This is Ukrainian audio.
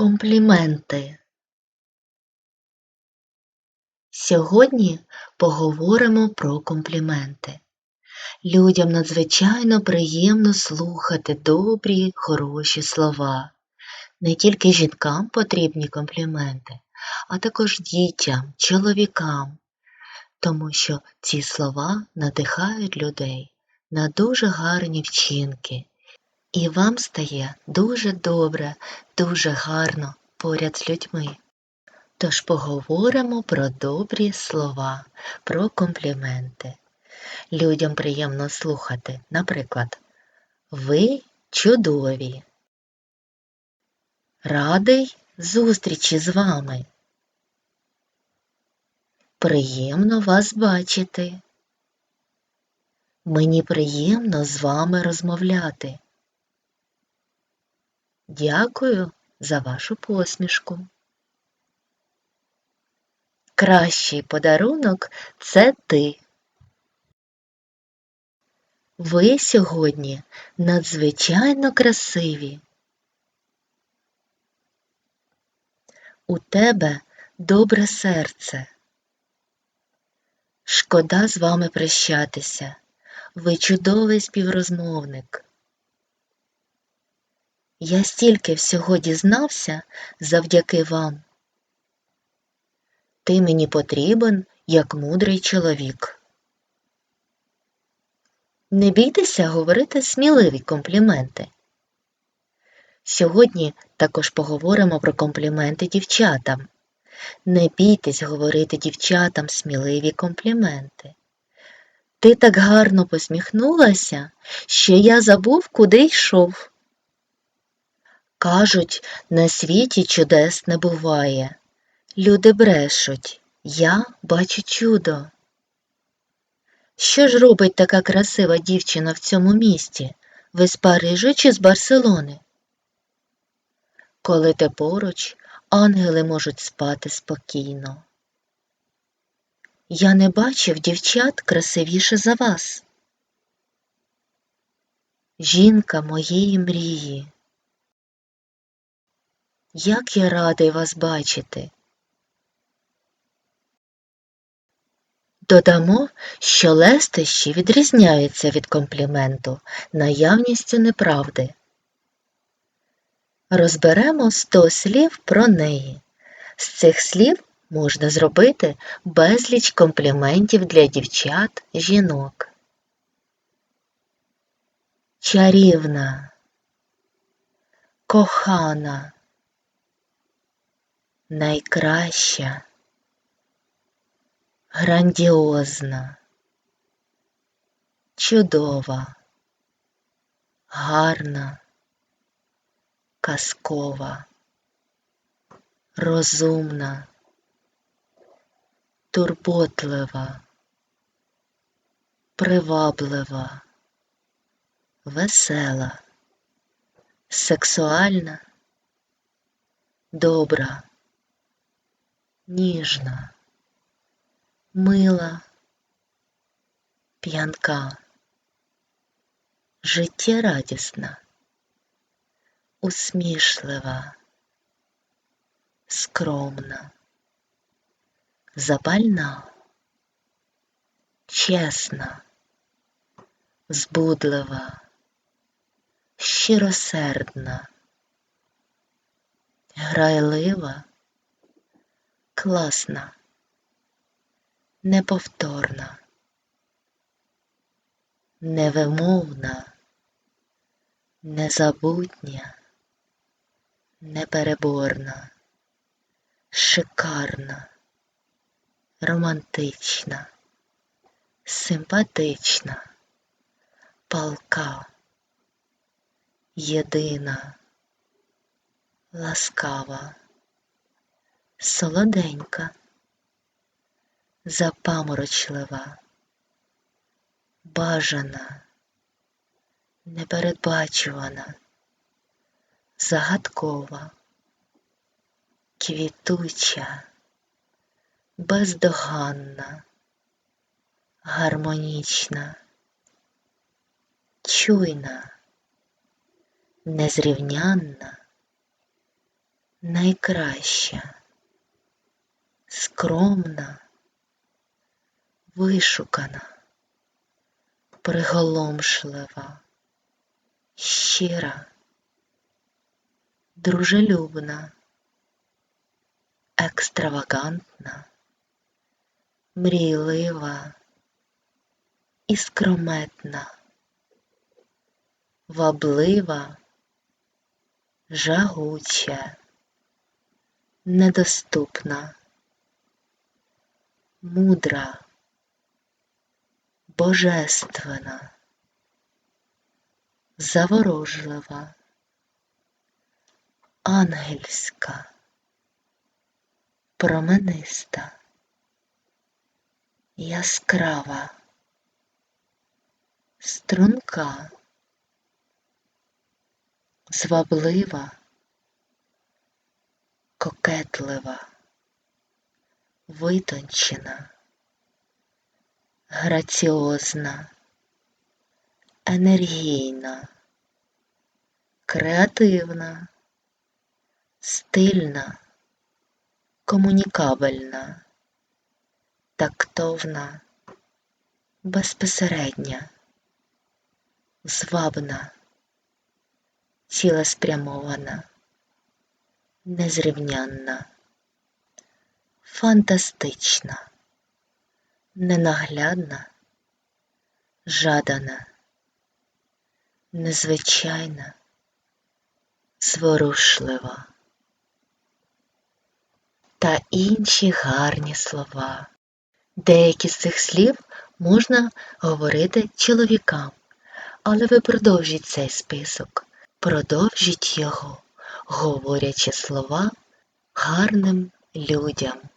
Компліменти. Сьогодні поговоримо про компліменти. Людям надзвичайно приємно слухати добрі, хороші слова. Не тільки жінкам потрібні компліменти, а також дітям, чоловікам, тому що ці слова надихають людей на дуже гарні вчинки, і вам стає дуже добре, дуже гарно поряд з людьми. Тож поговоримо про добрі слова, про компліменти. Людям приємно слухати, наприклад, ви чудові. Радий зустрічі з вами. Приємно вас бачити. Мені приємно з вами розмовляти. Дякую за вашу посмішку. Кращий подарунок це ти. Ви сьогодні надзвичайно красиві. У тебе добре серце. Шкода з вами прощатися. Ви чудовий співрозмовник. Я стільки всього дізнався завдяки вам. Ти мені потрібен, як мудрий чоловік. Не бійтеся говорити сміливі компліменти. Сьогодні також поговоримо про компліменти дівчатам. Не бійтесь говорити дівчатам сміливі компліменти. Ти так гарно посміхнулася, що я забув, куди йшов. Кажуть, на світі чудес не буває. Люди брешуть, я бачу чудо. Що ж робить така красива дівчина в цьому місті? Ви з Парижу чи з Барселони? Коли ти поруч, ангели можуть спати спокійно. Я не бачив дівчат красивіше за вас. Жінка моєї мрії. Як я радий вас бачити. Додамо, що лестощі відрізняються від компліменту наявністю неправди. Розберемо сто слів про неї. З цих слів можна зробити безліч компліментів для дівчат жінок. Чарівна, кохана, найкраща, грандіозна, чудова, гарна, казкова, розумна турботлива, приваблива, весела, сексуальна, добра, ніжна, мила, п'янка, життєрадісна, усмішлива, скромна запальна, чесна, збудлива, щиросердна, грайлива, класна, неповторна, невимовна, незабутня, непереборна, шикарна романтична, симпатична, палка, єдина, ласкава, солоденька, запаморочлива, бажана, непередбачувана, загадкова, квітуча бездоганна, гармонічна, чуйна, незрівнянна, найкраща, скромна, вишукана, приголомшлива, щира, дружелюбна, екстравагантна, мрійлива, іскрометна, ваблива, жагуча, недоступна, мудра, божественна, заворожлива, ангельська, промениста, яскрава, струнка, зваблива, кокетлива, витончена, граціозна, енергійна, креативна, стильна, комунікабельна, тактовна, безпосередня, звабна, цілеспрямована, незрівнянна, фантастична, ненаглядна, жадана, незвичайна, зворушлива. Та інші гарні слова. Деякі з цих слів можна говорити чоловікам, але ви продовжіть цей список, продовжіть його, говорячи слова гарним людям.